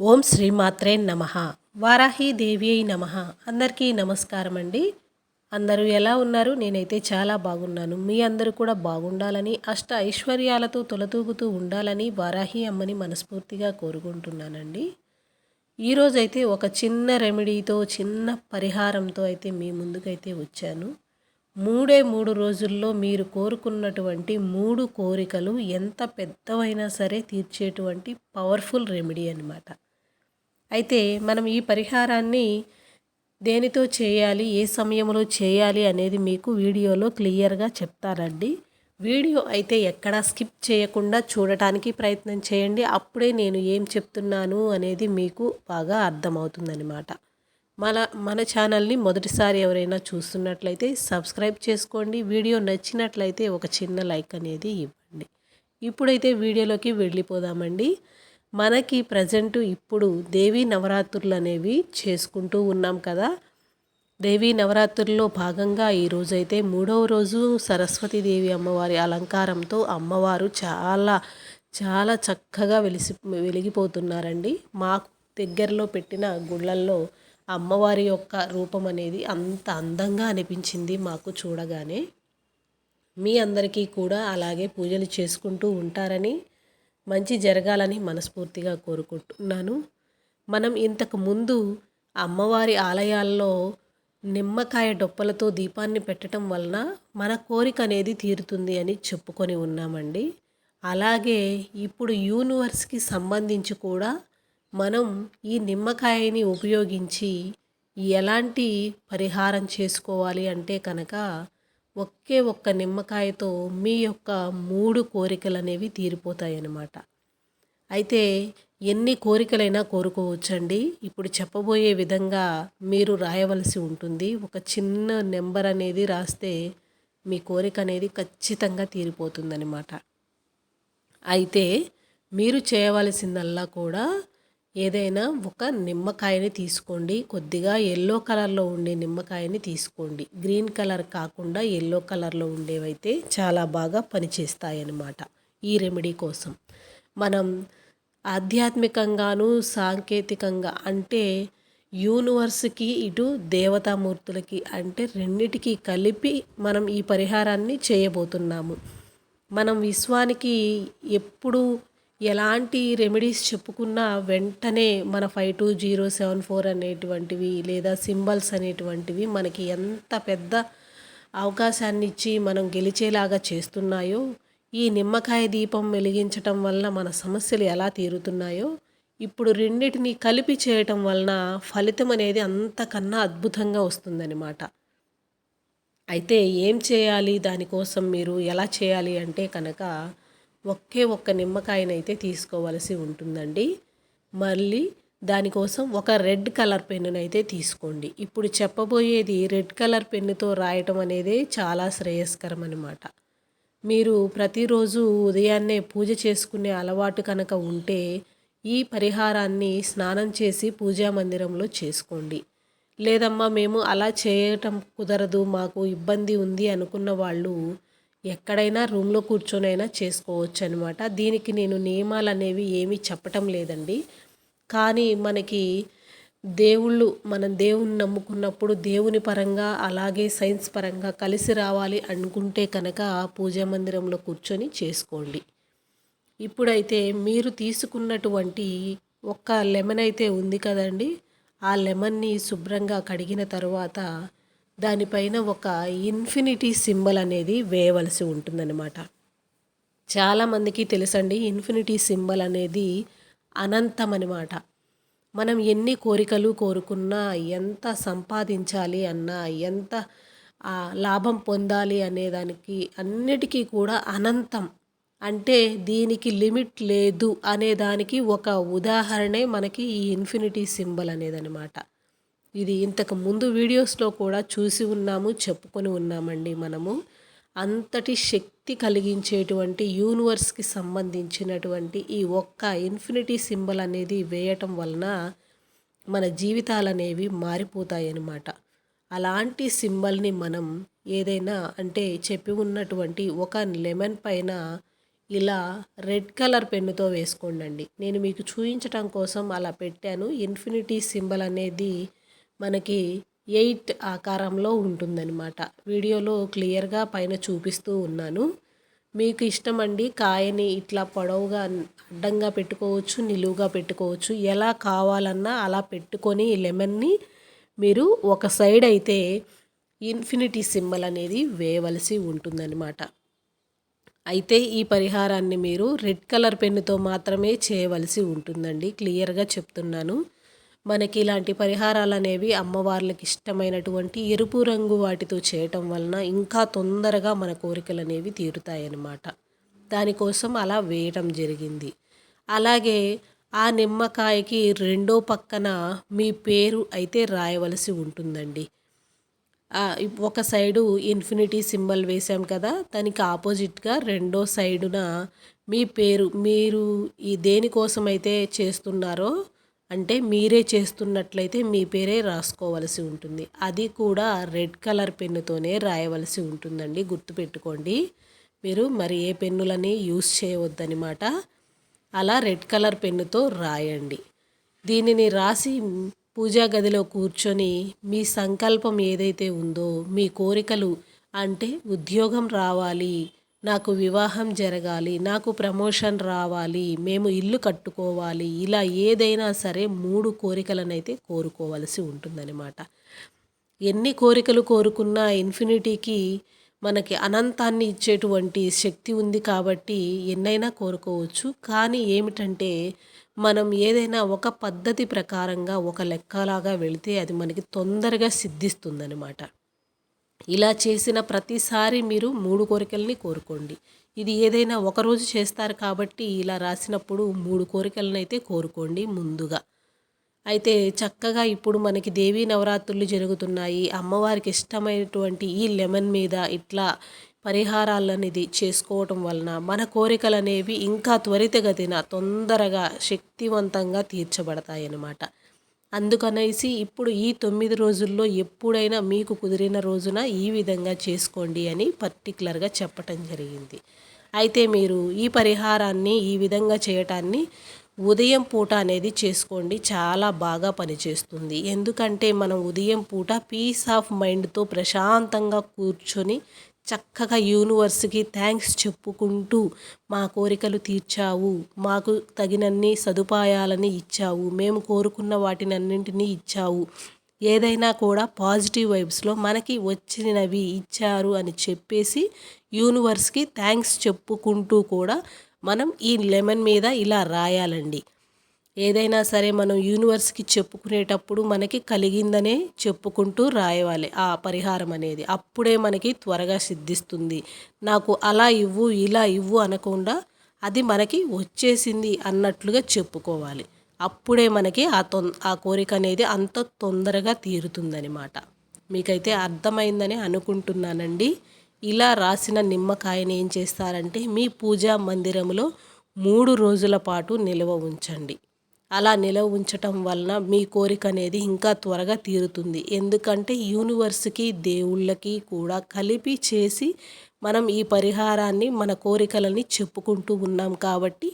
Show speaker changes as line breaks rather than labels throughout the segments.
ఓం శ్రీమాత్రే నమ. వారాహీదేవి అయి నమ. అందరికీ నమస్కారం అండి. అందరూ ఎలా ఉన్నారు? నేనైతే చాలా బాగున్నాను. మీ అందరూ కూడా బాగుండాలని అష్ట ఐశ్వర్యాలతో తొలతూగుతూ ఉండాలని వారాహి అమ్మని మనస్ఫూర్తిగా కోరుకుంటున్నానండి. ఈరోజైతే ఒక చిన్న రెమెడీతో చిన్న పరిహారంతో అయితే మీ ముందుకైతే వచ్చాను. మూడే మూడు రోజుల్లో మీరు కోరుకున్నటువంటి మూడు కోరికలు ఎంత పెద్దవైనా సరే తీర్చేటువంటి పవర్ఫుల్ రెమెడీ అన్నమాట. అయితే మనం ఈ పరిహారాన్ని దేనితో చేయాలి ఏ సమయంలో చేయాలి అనేది మీకు వీడియోలో క్లియర్గా చెప్తారండి వీడియో అయితే ఎక్కడా స్కిప్ చేయకుండా చూడటానికి ప్రయత్నం చేయండి. అప్పుడే నేను ఏం చెప్తున్నాను అనేది మీకు బాగా అర్థమవుతుందన్నమాట. మన మన ఛానల్ని మొదటిసారి ఎవరైనా చూస్తున్నట్లయితే సబ్స్క్రైబ్ చేసుకోండి. వీడియో నచ్చినట్లయితే ఒక చిన్న లైక్ అనేది ఇవ్వండి. ఇప్పుడైతే వీడియోలోకి వెళ్ళిపోదామండి. మనకి ప్రజెంట్ ఇప్పుడు దేవీ నవరాత్రులు అనేవి చేసుకుంటూ ఉన్నాం కదా. దేవీ నవరాత్రుల్లో భాగంగా ఈరోజైతే మూడవ రోజు సరస్వతీదేవి అమ్మవారి అలంకారంతో అమ్మవారు చాలా చాలా చక్కగా వెలిసి వెలిగిపోతున్నారండి. మాకు దగ్గరలో పెట్టిన గుళ్ళల్లో అమ్మవారి యొక్క రూపం అనేది అంత అందంగా అనిపించింది మాకు చూడగానే. మీ అందరికీ కూడా అలాగే పూజలు చేసుకుంటూ ఉంటారని మంచి జరగాలని మనస్ఫూర్తిగా కోరుకుంటున్నాను. మనం ఇంతకు ముందు అమ్మవారి ఆలయాల్లో నిమ్మకాయ డొప్పలతో దీపాన్ని పెట్టడం వలన మన కోరిక అనేది తీరుతుంది అని చెప్పుకొని ఉన్నామండి. అలాగే ఇప్పుడు యూనివర్స్కి సంబంధించి కూడా మనం ఈ నిమ్మకాయని ఉపయోగించి ఎలాంటి పరిహారం చేసుకోవాలి అంటే కనుక ఒకే ఒక్క నిమ్మకాయతో మీ యొక్క మూడు కోరికలు అనేవి తీరిపోతాయన్నమాట. అయితే ఎన్ని కోరికలైనా కోరుకోవచ్చండి. ఇప్పుడు చెప్పబోయే విధంగా మీరు రాయవలసి ఉంటుంది. ఒక చిన్న నెంబర్ అనేది రాస్తే మీ కోరిక అనేది ఖచ్చితంగా తీరిపోతుందనమాట అయితే మీరు చేయవలసిందల్లా కూడా ఏదైనా ఒక నిమ్మకాయని తీసుకోండి. కొద్దిగా ఎల్లో కలర్లో ఉండే నిమ్మకాయని తీసుకోండి. గ్రీన్ కలర్ కాకుండా ఎల్లో కలర్లో ఉండేవైతే చాలా బాగా పనిచేస్తాయి అన్నమాట ఈ రెమెడీ కోసం. మనం ఆధ్యాత్మికంగాను సాంకేతికంగా అంటే యూనివర్స్కి ఇటు దేవతామూర్తులకి అంటే రెండిటికి కలిపి మనం ఈ పరిహారాన్ని చేయబోతున్నాము. మనం విశ్వానికి ఎప్పుడు ఎలాంటి రెమెడీస్ చెప్పుకున్నా వెంటనే మన five two zero seven four అనేటువంటివి లేదా సింబల్స్ అనేటువంటివి మనకి ఎంత పెద్ద అవకాశాన్ని ఇచ్చి మనం గెలిచేలాగా చేస్తున్నాయో ఈ నిమ్మకాయ దీపం వెలిగించటం వలన మన సమస్యలు ఎలా తీరుతున్నాయో ఇప్పుడు రెండింటిని కలిపి చేయటం వలన ఫలితం అనేది అంతకన్నా అద్భుతంగా వస్తుందన్నమాట. అయితే ఏం చేయాలి? దానికోసం మీరు ఎలా చేయాలి అంటే కనుక ఒకే ఒక్క నిమ్మకాయనైతే తీసుకోవలసి ఉంటుందండి. మళ్ళీ దానికోసం ఒక రెడ్ కలర్ పెన్నునైతే తీసుకోండి. ఇప్పుడు చెప్పబోయేది రెడ్ కలర్ పెన్నుతో రాయటం అనేది చాలా శ్రేయస్కరం అనమాట మీరు ప్రతిరోజు ఉదయాన్నే పూజ చేసుకునే అలవాటు కనుక ఉంటే ఈ పరిహారాన్ని స్నానం చేసి పూజా మందిరంలో చేసుకోండి. లేదమ్మా మేము అలా చేయటం కుదరదు మాకు ఇబ్బంది ఉంది అనుకున్న వాళ్ళు ఎక్కడైనా రూమ్లో కూర్చొనైనా చేసుకోవచ్చు అనమాట దీనికి నేను నియమాలు అనేవి ఏమీ చెప్పటం లేదండి. కానీ మనకి దేవుళ్ళు మనం దేవుని నమ్ముకున్నప్పుడు దేవుని పరంగా అలాగే సైన్స్ పరంగా కలిసి రావాలి అనుకుంటే కనుక పూజా మందిరంలో కూర్చొని చేసుకోండి. ఇప్పుడైతే మీరు తీసుకున్నటువంటి ఒక్క లెమన్ అయితే ఉంది కదండి. ఆ లెమన్ని శుభ్రంగా కడిగిన తర్వాత దానిపైన ఒక ఇన్ఫినిటీ సింబల్ అనేది వేయవలసి ఉంటుందన్నమాట. చాలామందికి తెలుసండి ఇన్ఫినిటీ సింబల్ అనేది అనంతం అనమాట మనం ఎన్ని కోరికలు కోరుకున్నా ఎంత సంపాదించాలి అన్నా ఎంత లాభం పొందాలి అనేదానికి అన్నిటికీ కూడా అనంతం. అంటే దీనికి లిమిట్ లేదు అనేదానికి ఒక ఉదాహరణే మనకి ఈ ఇన్ఫినిటీ సింబల్ అనేదనమాట ఇది ఇంతకు ముందు వీడియోస్లో కూడా చూసి ఉన్నాము చెప్పుకొని ఉన్నామండి మనము. అంతటి శక్తి కలిగించేటువంటి యూనివర్స్కి సంబంధించినటువంటి ఈ ఒక్క ఇన్ఫినిటీ సింబల్ అనేది వేయటం వలన మన జీవితాలు అనేవి మారిపోతాయి అన్నమాట అలాంటి సింబల్ని మనం ఏదైనా అంటే చెప్పి ఉన్నటువంటి ఒక లెమన్ పైన ఇలా రెడ్ కలర్ పెన్నుతో వేసుకోండి నేను మీకు చూపించటం కోసం అలా పెట్టాను. ఇన్ఫినిటీ సింబల్ అనేది మనకి ఎయిట్ ఆకారంలో ఉంటుందన్నమాట. వీడియోలో క్లియర్గా పైన చూపిస్తూ ఉన్నాను. మీకు ఇష్టమండి కాయని ఇట్లా పొడవుగా అడ్డంగా పెట్టుకోవచ్చు నిలువుగా పెట్టుకోవచ్చు ఎలా కావాలన్నా అలా పెట్టుకొని లెమన్ని మీరు ఒక సైడ్ అయితే ఇన్ఫినిటీ సింబల్ అనేది వేయవలసి ఉంటుందన్నమాట. అయితే ఈ పరిహారాన్ని మీరు రెడ్ కలర్ పెన్నుతో మాత్రమే చేయవలసి ఉంటుందండి. క్లియర్గా చెప్తున్నాను. మనకి ఇలాంటి పరిహారాలు అనేవి అమ్మవార్లకి ఇష్టమైనటువంటి ఎరుపు రంగు వాటితో చేయటం వలన ఇంకా తొందరగా మన కోరికలు అనేవి తీరుతాయన్నమాట. దానికోసం అలా వేయటం జరిగింది. అలాగే ఆ నిమ్మకాయకి రెండో పక్కన మీ పేరు అయితే రాయవలసి ఉంటుందండి. ఒక సైడు ఇన్ఫినిటీ సింబల్ వేసాం కదా దానికి ఆపోజిట్గా రెండో సైడున మీ పేరు మీరు ఈ దేనికోసం అయితే చేస్తున్నారో అంటే మీరే చేస్తున్నట్లయితే మీ పేరే రాసుకోవలసి ఉంటుంది. అది కూడా రెడ్ కలర్ పెన్నుతోనే రాయవలసి ఉంటుందండి. గుర్తుపెట్టుకోండి. మీరు మరి ఏ పెన్నులని యూస్ చేయవద్దనమాట అలా రెడ్ కలర్ పెన్నుతో రాయండి. దీనిని రాసి పూజా గదిలో కూర్చొని మీ సంకల్పం ఏదైతే ఉందో మీ కోరికలు అంటే ఉద్యోగం రావాలి నాకు వివాహం జరగాలి నాకు ప్రమోషన్ రావాలి మేము ఇల్లు కట్టుకోవాలి ఇలా ఏదైనా సరే మూడు కోరికలనైతే కోరుకోవలసి ఉంటుందన్నమాట. ఎన్ని కోరికలు కోరుకున్నా ఇన్ఫినిటీకి మనకి అనంతాన్ని ఇచ్చేటువంటి శక్తి ఉంది కాబట్టి ఎన్నైనా కోరుకోవచ్చు. కానీ ఏమిటంటే మనం ఏదైనా ఒక పద్ధతి ప్రకారంగా ఒక లెక్కలాగా వెళితే అది మనకి తొందరగా సిద్ధిస్తుందనమాట ఇలా చేసిన ప్రతిసారి మీరు మూడు కోరికల్ని కోరుకోండి. ఇది ఏదైనా ఒకరోజు చేస్తారు కాబట్టి ఇలా రాసినప్పుడు మూడు కోరికలను అయితే కోరుకోండి ముందుగా. అయితే చక్కగా ఇప్పుడు మనకి దేవీ నవరాత్రులు జరుగుతున్నాయి. అమ్మవారికి ఇష్టమైనటువంటి ఈ లెమన్ మీద ఇట్లా పరిహారాలు అనేది చేసుకోవటం వలన మన కోరికలు అనేవి ఇంకా త్వరితగతిన తొందరగా శక్తివంతంగా తీర్చబడతాయి అన్నమాట అందుకనేసి ఇప్పుడు ఈ తొమ్మిది రోజుల్లో ఎప్పుడైనా మీకు కుదిరిన రోజున ఈ విధంగా చేసుకోండి అని పర్టికులర్గా చెప్పటం జరిగింది. అయితే మీరు ఈ పరిహారాన్ని ఈ విధంగా చేయటాన్ని ఉదయం పూట అనేది చేసుకోండి. చాలా బాగా పనిచేస్తుంది. ఎందుకంటే మనం ఉదయం పూట పీస్ ఆఫ్ మైండ్తో ప్రశాంతంగా కూర్చొని చక్కగా యూనివర్స్కి థ్యాంక్స్ చెప్పుకుంటూ మా కోరికలు తీర్చావు. మాకు తగినన్ని సదుపాయాలని ఇచ్చావు. మేము కోరుకున్న వాటినన్నింటినీ ఇచ్చావు. ఏదైనా కూడా పాజిటివ్ వైబ్స్లో మనకి వచ్చినవి ఇచ్చారు అని చెప్పేసి యూనివర్స్కి థ్యాంక్స్ చెప్పుకుంటూ కూడా మనం ఈ లెమన్ మీద ఇలా రాయాలండి. ఏదైనా సరే మనం యూనివర్స్కి చెప్పుకునేటప్పుడు మనకి కలిగిందనే చెప్పుకుంటూ రాయవాలి ఆ పరిహారం అనేది. అప్పుడే మనకి త్వరగా సిద్ధిస్తుంది. నాకు అలా ఇవ్వు ఇలా ఇవ్వు అనకుండా అది మనకి వచ్చేసింది అన్నట్లుగా చెప్పుకోవాలి. అప్పుడే మనకి ఆ తొం ఆ కోరిక అనేది అంత తొందరగా తీరుతుందనమాట మీకైతే అర్థమైందని అనుకుంటున్నానండి. ఇలా రాసిన నిమ్మకాయని ఏం చేస్తారంటే మీ పూజా మందిరంలో మూడు రోజుల పాటు నిల్వ ఉంచండి. అలా నిలవ ఉంచటం వలన మీ కోరిక అనేది ఇంకా త్వరగా తీరుతుంది. ఎందుకంటే యూనివర్స్కి దేవుళ్ళకి కూడా కలిపి చేసి మనం ఈ పరిహారాన్ని మన కోరికలని చెప్పుకుంటూ ఉన్నాం కాబట్టి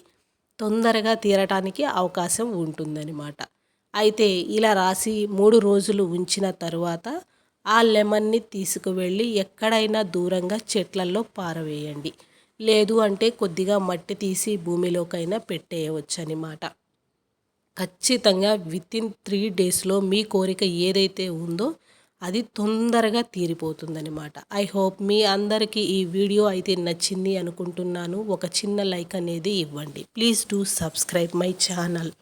తొందరగా తీరటానికి అవకాశం ఉంటుందన్నమాట. అయితే ఇలా రాసి మూడు రోజులు ఉంచిన తర్వాత ఆ లెమన్ని తీసుకువెళ్ళి ఎక్కడైనా దూరంగా చెట్లల్లో పారవేయండి. లేదు అంటే కొద్దిగా మట్టి తీసి భూమిలోకైనా పెట్టేయవచ్చు అనమాట ఖచ్చితంగా విత్ ఇన్ త్రీ డేస్లో మీ కోరిక ఏదైతే ఉందో అది తొందరగా తీరిపోతుందనమాట ఐ హోప్ మీ అందరికీ ఈ వీడియో అయితే నచ్చింది అనుకుంటున్నాను. ఒక చిన్న లైక్ అనేది ఇవ్వండి. Please do subscribe my channel